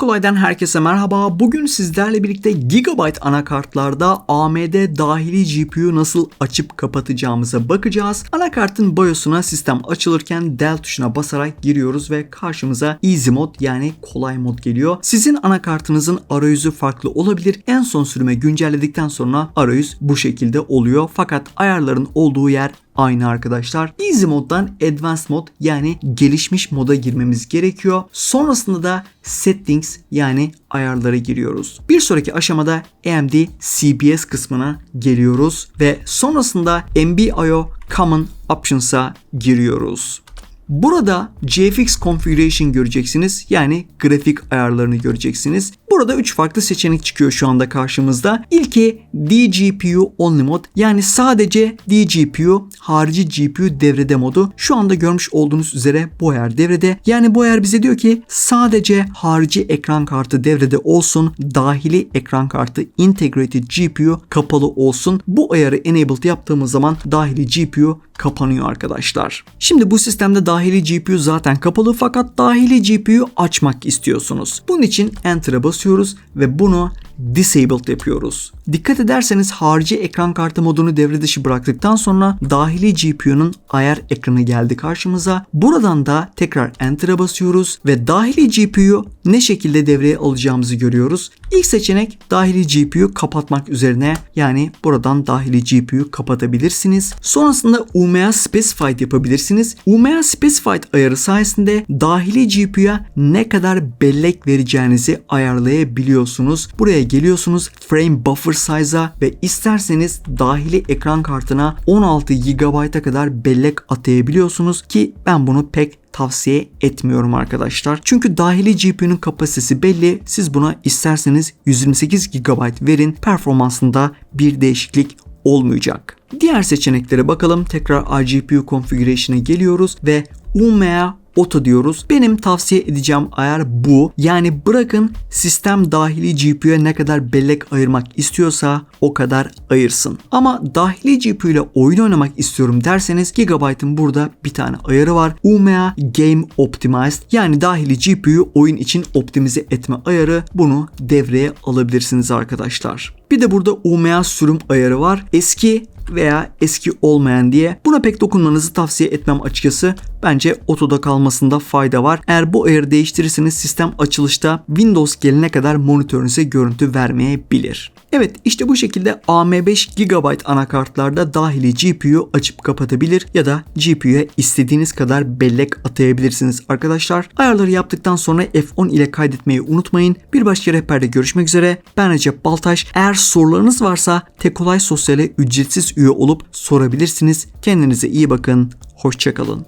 Tekolay'dan herkese merhaba. Bugün sizlerle birlikte Gigabyte anakartlarda AMD dahili GPU nasıl açıp kapatacağımıza bakacağız. Anakartın BIOS'una sistem açılırken Del tuşuna basarak giriyoruz ve karşımıza Easy Mod yani kolay mod geliyor. Sizin anakartınızın arayüzü farklı olabilir. En son sürüme güncelledikten sonra arayüz bu şekilde oluyor. Fakat ayarların olduğu yer aynı arkadaşlar. Easy moddan Advanced mod yani gelişmiş moda girmemiz gerekiyor. Sonrasında da Settings yani ayarlara giriyoruz. Bir sonraki aşamada AMD CBS kısmına geliyoruz ve sonrasında MBIO Common Options'a giriyoruz. Burada GFX Configuration göreceksiniz. Yani grafik ayarlarını göreceksiniz. Burada 3 farklı seçenek çıkıyor şu anda karşımızda. İlki DGPU Only Mod yani sadece DGPU harici GPU devrede modu. Şu anda görmüş olduğunuz üzere bu ayar devrede. Yani bu ayar bize diyor ki sadece harici ekran kartı devrede olsun. Dahili ekran kartı Integrated GPU kapalı olsun. Bu ayarı enabled yaptığımız zaman dahili GPU kapanıyor arkadaşlar. Şimdi bu sistemde dahili GPU zaten kapalı fakat dahili GPU açmak istiyorsunuz. Bunun için Enter'a basıyoruz ve bunu disabled yapıyoruz. Dikkat ederseniz harici ekran kartı modunu devre dışı bıraktıktan sonra dahili GPU'nun ayar ekranı geldi karşımıza. Buradan da tekrar Enter'a basıyoruz ve dahili GPU ne şekilde devreye alacağımızı görüyoruz. İlk seçenek dahili GPU kapatmak üzerine yani buradan dahili GPU kapatabilirsiniz. Sonrasında UMA Specified yapabilirsiniz. UMA Specified ayarı sayesinde dahili GPU'ya ne kadar bellek vereceğinizi ayarlayabiliyorsunuz. Buraya geliyorsunuz frame buffer size'a ve isterseniz dahili ekran kartına 16 GB'a kadar bellek atayabiliyorsunuz ki ben bunu pek tavsiye etmiyorum arkadaşlar. Çünkü dahili GPU'nun kapasitesi belli. Siz buna isterseniz 128 GB verin. Performansında bir değişiklik olmayacak. Diğer seçeneklere bakalım. Tekrar iGPU configuration'a geliyoruz ve UMA Auto diyoruz. Benim tavsiye edeceğim ayar bu. Yani bırakın sistem dahili GPU'ya ne kadar bellek ayırmak istiyorsa o kadar ayırsın. Ama dahili GPU ile oyun oynamak istiyorum derseniz Gigabyte'ın burada bir tane ayarı var. UMA Game Optimized yani dahili GPU oyun için optimize etme ayarı. Bunu devreye alabilirsiniz arkadaşlar. Bir de burada UMA sürüm ayarı var. Eski veya eski olmayan diye. Buna pek dokunmanızı tavsiye etmem açıkçası. Bence otoda kalmasında fayda var. Eğer bu ayarı değiştirirseniz sistem açılışta Windows gelene kadar monitörünüze görüntü vermeyebilir. Evet işte bu şekilde AM5 GB anakartlarda dahili GPU açıp kapatabilir ya da GPU'ya istediğiniz kadar bellek atayabilirsiniz arkadaşlar. Ayarları yaptıktan sonra F10 ile kaydetmeyi unutmayın. Bir başka rehberde görüşmek üzere. Ben Recep Baltaş. Eğer sorularınız varsa Tekolay Sosyal'e ücretsiz üye olup sorabilirsiniz. Kendinize iyi bakın. Hoşçakalın.